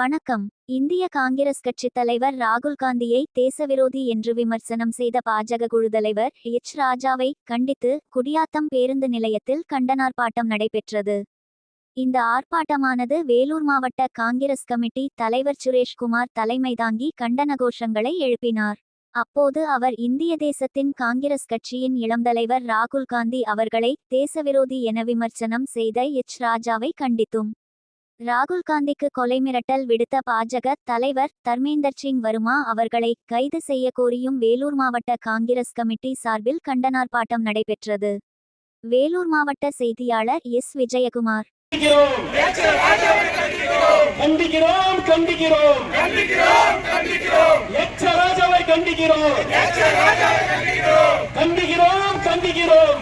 வணக்கம். இந்திய காங்கிரஸ் கட்சித் தலைவர் ராகுல் காந்தியை தேசவிரோதி என்று விமர்சனம் செய்த பாஜக குழு தலைவர் எச். ராஜாவை கண்டித்து குடியாத்தம் பேருந்து நிலையத்தில் கண்டனார்ப்பாட்டம் நடைபெற்றது. இந்த ஆர்ப்பாட்டமானது வேலூர் மாவட்ட காங்கிரஸ் கமிட்டி தலைவர் சுரேஷ்குமார் தலைமை தாங்கி கண்டன கோஷங்களை எழுப்பினார். அப்போது அவர் இந்திய தேசத்தின் காங்கிரஸ் கட்சியின் இளம் தலைவர் ராகுல் காந்தி அவர்களை தேசவிரோதி என விமர்சனம் செய்த எச். ராஜாவை கண்டித்தும் ராகுல் காந்திக்கு கொலை மிரட்டல் விடுத்த பாஜக தலைவர் தர்மேந்தர் சிங் வருமா அவர்களை கைது செய்ய கோரியும் வேலூர் மாவட்ட காங்கிரஸ் கமிட்டி சார்பில் கண்டனார்ப்பாட்டம் நடைபெற்றது. வேலூர் மாவட்ட செய்தியாளர் எஸ். விஜயகுமார். கண்டிக்கிறோம் கண்டிக்கிறோம். ராஜாவை கண்டிக்கிறோம். கண்டிக்கிறோம் கண்டிக்கிறோம்.